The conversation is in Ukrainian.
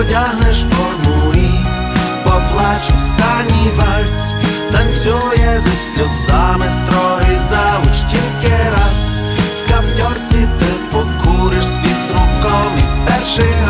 одягнеш форму і поплач останній вальс, танцює зі сльозами строгий завуч тільки раз, в каптьорці ти покуриш світ з руком і перший раз.